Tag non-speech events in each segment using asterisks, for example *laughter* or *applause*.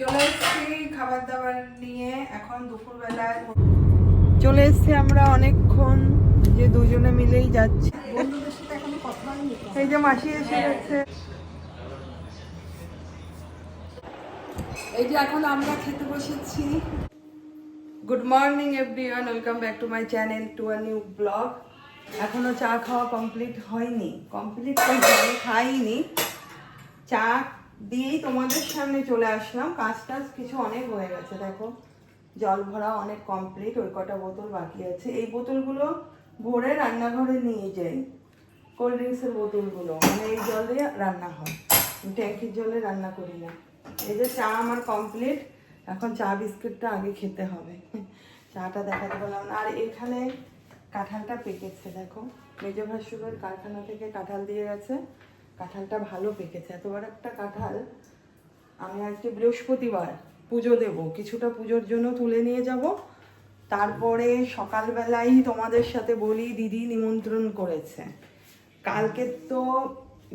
চলে এসেছি খাবার দাবার নিয়ে এখন দুপুরবেলায়। চলে এসেছি আমরা অনেকক্ষণ যে দুজনে মিলেই যাচ্ছি। এই যে মাসি এসে গেছে। এই যে এখন আমরা খেতে বসেছি। Good morning everyone welcome back to my channel to a new blog এখনও চা খাওয়া কমপ্লিট হয়নি। কমপ্লিট খাইনি। চা দিয়েই তোমাদের সামনে চলে আসলাম। কাজ টাজ কিছু অনেক হয়ে গেছে, দেখো। জল ভরা অনেক কমপ্লিট ওই কটা বোতল বাকি আছে। এই বোতলগুলো ভরে রান্নাঘরে নিয়ে যাই। কোল্ড ড্রিঙ্কসের বোতলগুলো মানে এই জল রান্না হয়। ট্যাঙ্কির জলে রান্না করি না। এই যে চা আমার কমপ্লিট এখন চা বিস্কুটটা আগে খেতে হবে। *laughs* চাটা দেখাতে পারলাম না। আর এখানে কাঁঠালটা পেকেছে, দেখো। মেজো কারখানা থেকে কাঁঠাল দিয়ে গেছে। কাঁঠালটা ভালো পেকেছে। এত বড় একটা কাঁঠাল, আমি আজকে বৃহস্পতিবার পুজো দেব। কিছুটা পুজোর জন্য তুলে নিয়ে যাব। তারপরে সকালবেলায় তোমাদের সাথে বলি, দিদি নিমন্ত্রণ করেছে। কালকে তো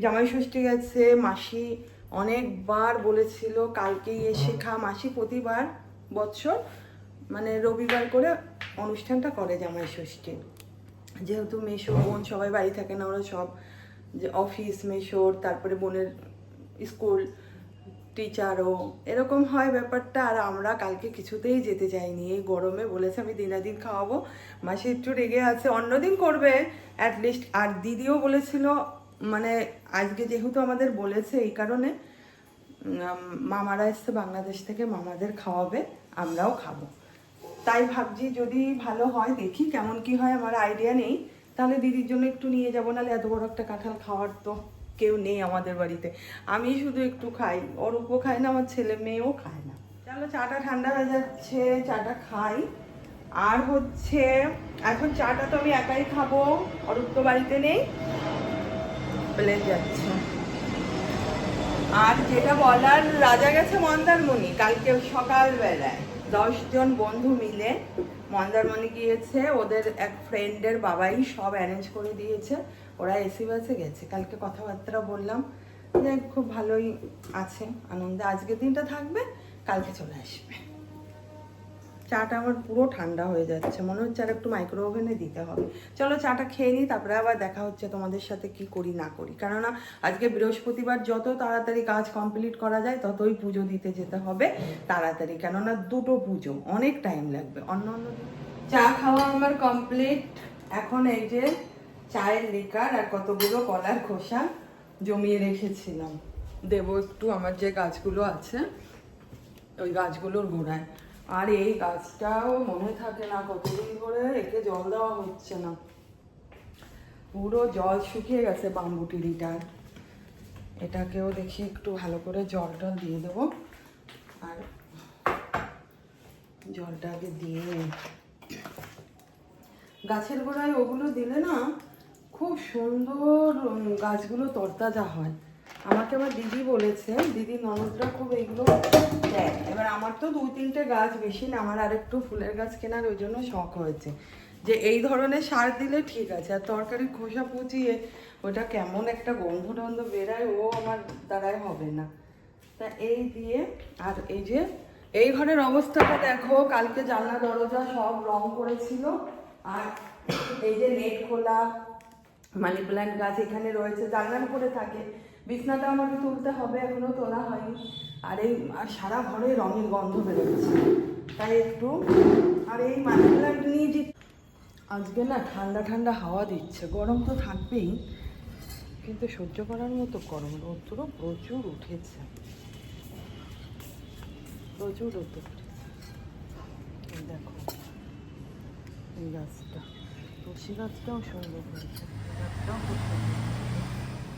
জামাই ষষ্ঠী গেছে, মাসি অনেকবার বলেছিল কালকেই এসে খা। মাসি প্রতিবার বছর মানে রবিবার করে অনুষ্ঠানটা করে জামাই ষষ্ঠী। যেহেতু মেশো বোন সবাই বাড়ি থাকে না, ওরা সব যে অফিস মেশোর, তারপরে বোনের স্কুল টিচারও এরকম হয় ব্যাপারটা। আর আমরা কালকে কিছুতেই যেতে চাইনি এই গরমে বলেছে, আমি দিনাদিন খাওয়াবো। মাসি একটু রেগে আছে। অন্যদিন করবে। অ্যাটলিস্ট আর দিদিও বলেছিল মানে আজকে যেহেতু আমাদের বলেছে এই কারণে মামারা এসছে বাংলাদেশ থেকে, মামাদের খাওয়াবে, আমরাও খাব। তাই ভাবছি যদি ভালো হয়, দেখি কেমন কি হয়, আমার আইডিয়া নেই। তাহলে দিদির জন্য একটু নিয়ে যাব, নাহলে এত বড় একটা কাঁঠাল খাওয়ার তো কেউ নেই আমাদের বাড়িতে। আমি শুধু একটু খাই, অরূপও খায় না, আমার ছেলে মেয়েও খায় না। চলো, চাটা ঠান্ডা হয়ে যাচ্ছে, চাটা খাই। আর হচ্ছে, এখন চাটা তো আমি একাই খাব, অরূপ তো বাড়িতে নেই। প্লেন যাচ্ছে। আর যেটা বলার, রাজা গেছে মন্দারমণি কালকে সকালবেলায়। দশজন বন্ধু মিলে মন্দারমণি গিয়েছে, ওদের এক ফ্রেন্ডের বাবাই সব অ্যারেঞ্জ করে দিয়েছে, ওরা এসি বাসে গেছে। কালকে কথাবার্তা বললাম যে খুব ভালোই আছে, আনন্দে। আজকের দিনটা থাকবে, কালকে চলে আসবে। চাটা আমার পুরো ঠান্ডা হয়ে যাচ্ছে। মনে হচ্ছে আর একটু মাইক্রো ওভেনে দিতে হবে। চলো চাটা খেয়ে নিই তারপরে আবার দেখা হচ্ছে তোমাদের সাথে কি করি না করি। কেননা আজকে বৃহস্পতিবার যত তাড়াতাড়ি কাজ কমপ্লিট করা যায় ততই পুজো দিতে যেতে হবে তাড়াতাড়ি। কেননা দুটো পুজো অনেক টাইম লাগবে। অন্য অন্য চা খাওয়া আমার কমপ্লিট এখন এই যে চায়ের লিকার আর কতগুলো কলার খোসা জমিয়ে রেখেছিলাম। দেবো একটু আমার যে গাছগুলো আছে ওই গাছগুলোর গোড়ায়। আর এই গাছটাও মনে থাকে না, কতদিন ধরে একে জল দেওয়া হচ্ছে না। পুরো জল শুকিয়ে গেছে বাম্বুটিরিটার এটাকেও দেখি একটু ভালো করে জল টল দিয়ে দেবো। আর জলটা আগে দিয়ে গাছের গোড়ায় ওগুলো দিলে না খুব সুন্দর গাছগুলো তরতাজা হয়। আমাকে আমার দিদি বলেছে দিদি ননদরা খুব এগুলো দেয়। এবার আমার তো দুই তিনটে গাছ বেশি না, আমার আরেকটু ফুলের গাছ কেনার ওই জন্য শখ হয়েছে। যে এই ধরনের সার দিলে ঠিক আছে, আর তরকারি খোসা পুচিয়ে ওটা কেমন একটা গন্ধ টন্ধ বেরায়, ও আমার দ্বারাই হবে না। তা এই দিয়ে, আর এই যে, এই ঘরের অবস্থাটা দেখো, কালকে জানলা দরজা সব রং করেছিল, আর এই যে নেট খোলা, মানি প্ল্যান্ট গাছ এখানে রয়েছে, জানলার করে থাকে। বিছনাটা আমাকে তুলতে হবে, এখনও তোলা হয়নি। আর এই, আর সারা ঘরে রঙের গন্ধ বেরোচ্ছে। তাই একটু, আর এই প্ল্যান্ট নিয়ে যে আজকে না ঠান্ডা ঠান্ডা হাওয়া দিচ্ছে, গরম তো থাকবেই। কিন্তু সহ্য করার মতো গরম রোদ্দুরও প্রচুর উঠেছে। প্রচুর রোদ্দুর উঠেছে। দেখো, এই গাছটা। তুলসী গাছটাও সুন্দর হয়েছে, গাছটাও খুব সুন্দর।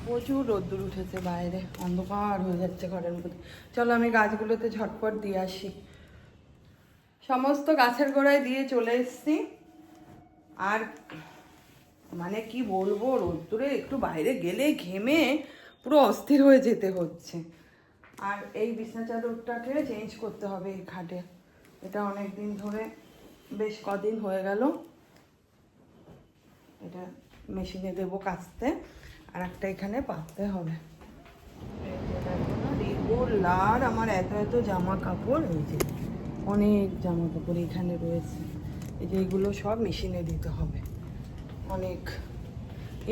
প্রচুর রোদ্দুর উঠেছে বাইরে, অন্ধকার হয়ে যাচ্ছে ঘরের মধ্যে। চলো আমি গাছগুলোতে ঝটপট দিয়ে আসি। সমস্ত গাছের গোড়ায় দিয়ে চলে এসেছি। আর মানে কি বলব, রোদ্দুরে একটু বাইরে গেলে ঘেমে পুরো অস্থির হয়ে যেতে হচ্ছে। আর এই বিছনা চাদরটাকে চেঞ্জ করতে হবে এই খাটে। এটা অনেক দিন ধরে বেশ কদিন হয়ে গেল। এটা মেশিনে দেবো কাচতে আর একটা এখানে পাততে হবে। লাল আমার এত এত জামা কাপড়, এই যে অনেক জামা কাপড় এখানে রয়েছে। এই যে এগুলো সব মেশিনে দিতে হবে। অনেক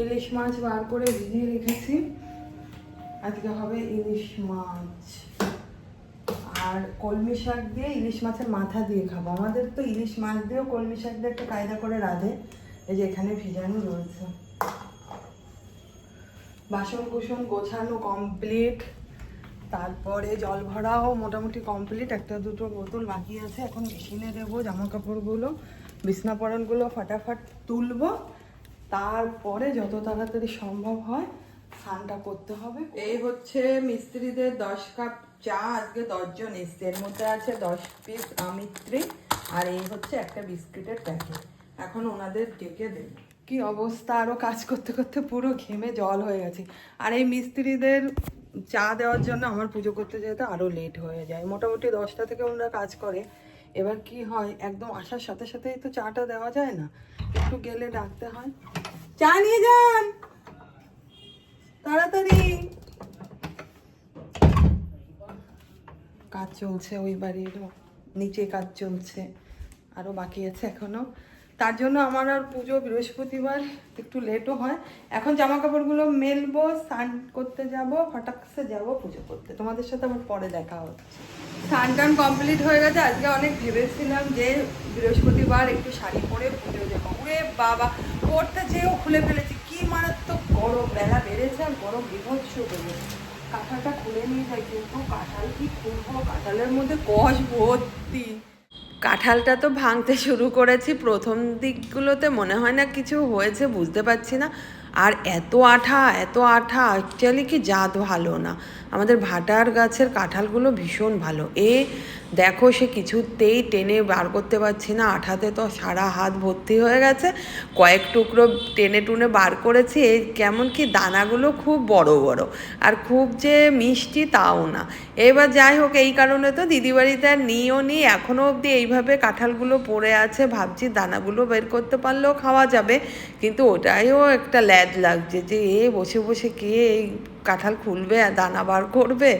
ইলিশ মাছ বার করে ভিজিয়ে রেখেছি। আজকে হবে ইলিশ মাছ। আর কলমি শাক দিয়ে ইলিশ মাছের মাথা দিয়ে খাব। আমাদের তো ইলিশ মাছ দিয়েও কলমি শাক দিয়ে একটা কায়দা করে রাঁধে। এই যে এখানে ভিজানো রয়েছে। বাসন কুসন গোছানো কমপ্লিট তারপরে জল ভরাও মোটামুটি কমপ্লিট একটা দুটো বোতল বাকি আছে, এখন মেশিনে দেবো জামা কাপড়গুলো বিছনা পড়নগুলো ফাটাফাট তুলবো, তারপরে যত তাড়াতাড়ি সম্ভব হয় স্নানটা করতে হবে। এই হচ্ছে মিস্ত্রিদের দশ কাপ চা, আজকে দশজন এসছে, এর মধ্যে আছে দশ পিস আমিত্রি, আর এই হচ্ছে একটা বিস্কিটের প্যাকেট এখন ওনাদের ডেকে দেবে। কি অবস্থা? আরও কাজ করতে করতে পুরো ঘেমে জল হয়ে গেছে। আর এই মিস্ত্রিদের চা দেওয়ার জন্য আমার পুজো করতে যেতে আরও লেট হয়ে যায়। মোটামুটি দশটা থেকে ওনারা কাজ করে। এবার কি হয়? একদম আসার সাথে সাথেই তো চাটা দেওয়া যায় না। একটু গেলে ডাকতে হয়। চা নিয়ে যান! তাড়াতাড়ি! কাজ চলছে ওই বাড়ির। নিচে কাজ চলছে। আরও বাকি আছে এখনও। তার জন্য আমার আর পুজো বৃহস্পতিবার একটু লেটও হয়। এখন জামা কাপড়গুলো মেলবো, স্নান করতে যাব, ফটাকসে যাব পুজো করতে। তোমাদের সাথে আমার পরে দেখা হচ্ছে। স্নান টান কমপ্লিট হয়ে গেছে। আজকে অনেক ভেবেছিলাম যে বৃহস্পতিবার একটু শাড়ি পরে পুজো যাব ওরে বাবা, পরতে যেও খুলে ফেলেছি। কি মারাত্মক গরম। বেলা বেড়েছে আর গরম বিভৎস বেড়েছে কাঁঠালটা খুলে নিয়ে যাই, কিন্তু কাঁঠাল কি খুলবো? কাঁঠালের মধ্যে কষ ভর্তি। কাঁঠালটা তো ভাঙতে শুরু করেছি। প্রথম দিকগুলোতে মনে হয় না কিছু হয়েছে, বুঝতে পারছি না। আর এত আঠা এত আঠা অ্যাকচুয়ালি কি জাত ভালো না। আমাদের ভাটার গাছের কাঁঠালগুলো ভীষণ ভালো। এ দেখো সে কিছুতেই টেনে বার করতে পারছি না। আঠাতে তো সারা হাত ভর্তি হয়ে গেছে। কয়েক টুকরো টেনে টুনে বার করেছি। এই কেমন কি দানাগুলো খুব বড় বড়। আর খুব যে মিষ্টি তাও না। এবার যাই হোক, এই কারণে তো দিদি বাড়িতে আর নিও নি। এখনও অবধি এইভাবে কাঁঠালগুলো পড়ে আছে। ভাবছি দানাগুলো বের করতে পারলেও খাওয়া যাবে। কিন্তু ওটাইও একটা ল্যাদ লাগছে যে, এ বসে বসে কে এই কাঁঠাল খুলবে আর দানা বার করবে।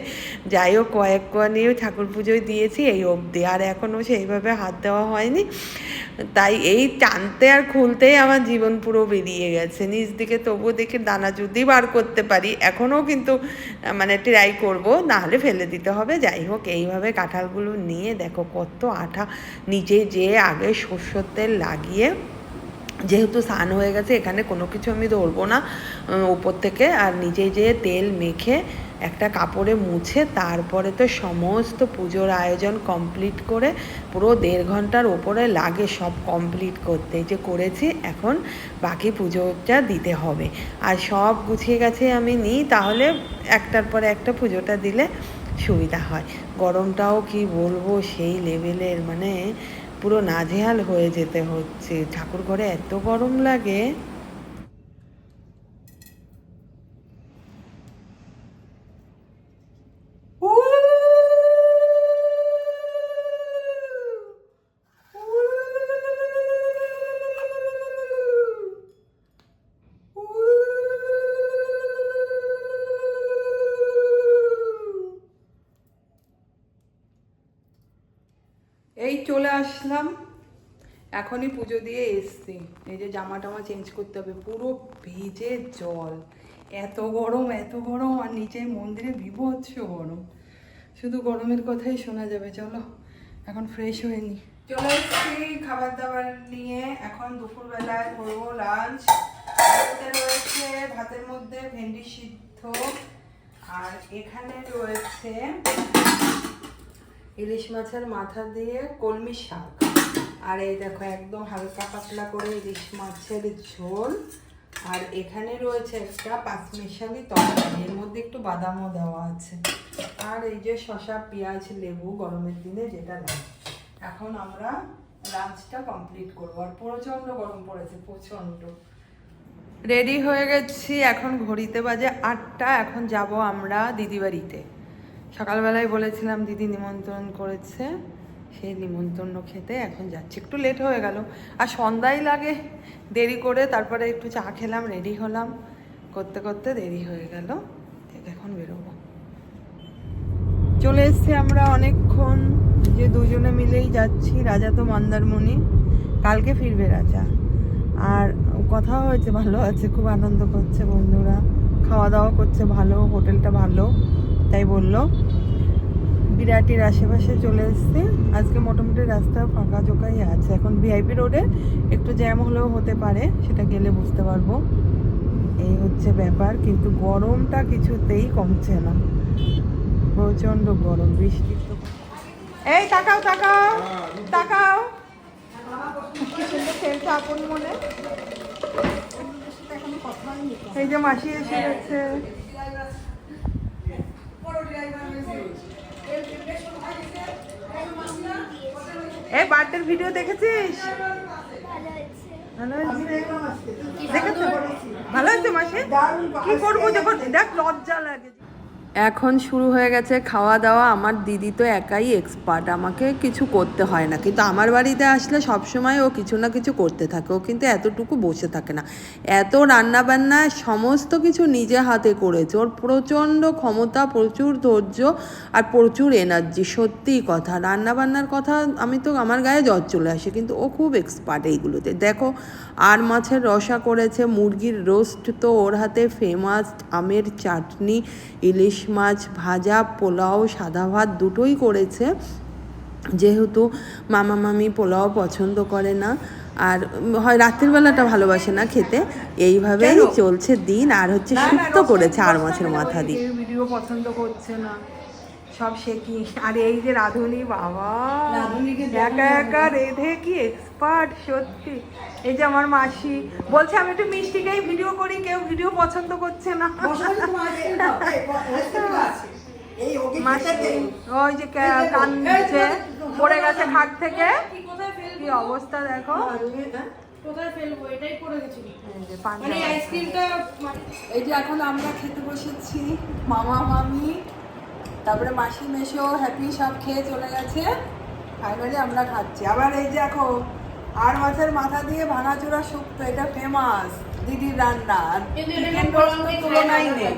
যাই হোক, কয়েক কোয়া নিয়ে ঠাকুর পুজোয় দিয়েছি এই অবধি। আর এখনও সেইভাবে হাত দেওয়া হয়নি। তাই এই টানতে আর খুলতেই আমার জীবন পুরো বেরিয়ে গেছে। নিজ দিকে তবুও দেখে দানা যদি বার করতে পারি, এখনও কিন্তু মানে ট্রাই করব, নাহলে ফেলে দিতে হবে। যাই হোক, এইভাবে কাঁঠালগুলো নিয়ে দেখো কত আঠা। নিচে যে আগে সর্ষের তেল লাগিয়ে যেহেতু স্নান হয়ে গেছে, এখানে কোনো কিছু আমি ধরবো না। উপর থেকে আর নিজে যে তেল মেখে একটা কাপড়ে মুছে তারপরে তো সমস্ত পুজোর আয়োজন কমপ্লিট করে পুরো দেড় ঘণ্টার ওপরে লাগে সব কমপ্লিট করতে। যে করেছি, এখন বাকি পুজোটা দিতে হবে। আর সব গুছিয়ে গেছে আমি নিই, তাহলে একটার পরে একটা পুজোটা দিলে সুবিধা হয়। গরমটাও কি বলব সেই লেভেলের মানে পুরো নাজেহাল হয়ে যেতে হচ্ছে। ঠাকুর ঘরে এত গরম লাগে। এখনই পুজো দিয়ে এসছি। এই যে জামা টামা চেঞ্জ করতে হবে, পুরো ভিজে জল। এত গরম এত গরম, আর নিচে মন্দিরে বিভৎস গরম। শুধু গরমের কথাই শোনা যাবে, চলো, এখন ফ্রেশ হয়ে নি। চলে এসছি খাবার দাবার নিয়ে, এখন দুপুরবেলায় করব লাঞ্চ রয়েছে, ভাতের মধ্যে ভেন্ডি সিদ্ধ, আর এখানে রয়েছে ইলিশ মাছের মাথা দিয়ে কলমি শাক। আর এই দেখো একদম হালকা পাতলা করে ইলিশ মাছের ঝোল। আর এখানে রয়েছে একটা পাঁচমিশালি তরকারি, এর মধ্যে একটু বাদামও দেওয়া আছে। আর এই যে শসা, পেঁয়াজ, লেবু গরমের দিনে যেটা লাগে। এখন আমরা লাঞ্চটা কমপ্লিট করব। আর প্রচণ্ড গরম পড়েছে, প্রচণ্ড। রেডি হয়ে গেছি, এখন ঘড়িতে বাজে আটটা, এখন যাব আমরা দিদি বাড়িতে সকালবেলায় বলেছিলাম দিদি নিমন্ত্রণ করেছে। সেই নিমন্ত্রণ খেতে, এখন যাচ্ছি। একটু লেট হয়ে গেল। আর সন্ধ্যায় লাগে। দেরি করে তারপরে একটু চা খেলাম রেডি হলাম। করতে করতে দেরি হয়ে গেল। এখন বেরোবো। চলে এসেছি আমরা অনেকক্ষণ। যে দুজনে মিলেই যাচ্ছি, রাজা তো মন্দারমণি। কালকে ফিরবে রাজা। আর কথা হয়েছে, ভালো আছে, খুব আনন্দ করছে বন্ধুরা। খাওয়া দাওয়া করছে, ভালো, হোটেলটা ভালো, তাই বলল। বিরাটির আশেপাশে চলে এসেছি। আজকে মোটামুটি রাস্তা ফাঁকা জোকাই আছে। এখন ভিআইপি রোডে একটু জ্যাম হলেও হতে পারে, সেটা গেলে বুঝতে পারব। এই হচ্ছে ব্যাপার, কিন্তু গরমটা কিছুতেই কমছে না। প্রচণ্ড গরম, বৃষ্টি তো এই, তাকাও তাকাও তাকাও। আপন মনে। এই যে মাসি এসে গেছে। এই বার্থডের ভিডিও দেখেছিস? ভালো হয়েছে। দেখেছ? ভালো হয়েছে মাসি? কি করব যখন? দেখ লজ্জা লাগে। এখন শুরু হয়ে গেছে খাওয়া দাওয়া। আমার দিদি তো একাই এক্সপার্ট আমাকে কিছু করতে হয় না। কিন্তু আমার বাড়িতে আসলে সবসময় ও কিছু না কিছু করতে থাকে। ও কিন্তু এতটুকু বসে থাকে না। এত রান্না বান্না সমস্ত কিছু নিজে হাতে করেছে। ওর প্রচণ্ড ক্ষমতা, প্রচুর ধৈর্য আর প্রচুর এনার্জি সত্যিই কথা রান্না বান্নার কথা আমি তো আমার গায়ে জ্বর চলে আসে। কিন্তু ও খুব এক্সপার্ট এইগুলোতে। দেখো, আর মাছের রসা করেছে, মুরগির রোস্ট তো ওর হাতে ফেমাস আমের চাটনি, ইলিশ মাছ ভাজা পোলাও সাদা ভাত দুটোই করেছে। যেহেতু মামা মামি পোলাও পছন্দ করে না আর হয় রাত্রির বেলাটা ভালোবাসে না খেতে এইভাবে চলছে দিন আর হচ্ছে শুক্তো করেছে আর মাছের মাথা দিয়ে। ভিডিও পছন্দ করছে না। সব সে কি? আর এই যে রাধুনি বাবা। একা একা রেধে কি এক্সপার্ট সত্যি। এই যে আমার মাসি। বলছে আমি একটু মিষ্টি মিষ্টিকেই ভিডিও করি কেউ ভিডিও পছন্দ করছে না। ওই যে কান্দছে পড়ে গেছে থেকে। কি অবস্থা দেখো। এই যে। মানে আইসক্রিমটা এই যে এখন আমরা খেতে বসেছি মামা মামি তারপরে মাসি মেশো হ্যাপি সব খেয়ে চলে গেছে। ফাইনালি আমরা খাচ্ছি। আবার এই যে দেখো আর মাছের মাথা দিয়ে ভাঙাচোরা শুক্তো এটা ফেমাস দিদির রান্না। আর তো দিয়ে তুলনাই নেই।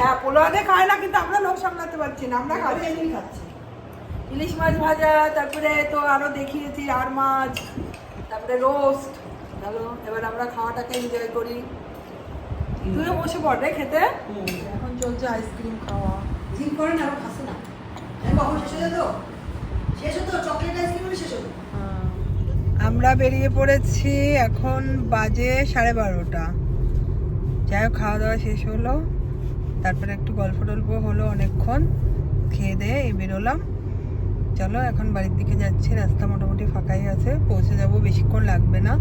হ্যাঁ? পোলাওতে খায় না কিন্তু আমরা লোক সামলাতে পারছি না আমরা খাচ্ছি। ইলিশ মাছ ভাজা তারপরে তো আরও দেখিয়েছি আর মাছ তারপরে রোস্ট চলো এবার আমরা খাওয়াটাকে এনজয় করি। তুইও বসে পড় রে খেতে। এখন চলছে আইসক্রিম খাওয়া। জিম করে না আবার খাসে না। কখন শেষ হয়ে যেত শেষ হতো চকলেট আইসক্রিম শেষ হতো আমরা বেরিয়ে পড়েছি এখন বাজে সাড়ে বারোটা। যাই হোক, খাওয়া দাওয়া শেষ হলো। তারপরে একটু গল্প টল্প হলো অনেকক্ষণ। খেয়ে দিয়ে বেরোলাম। চলো, এখন বাড়ির দিকে যাচ্ছি। রাস্তা মোটামুটি ফাঁকাই আছে। পৌঁছে যাব, বেশিক্ষণ লাগবে না।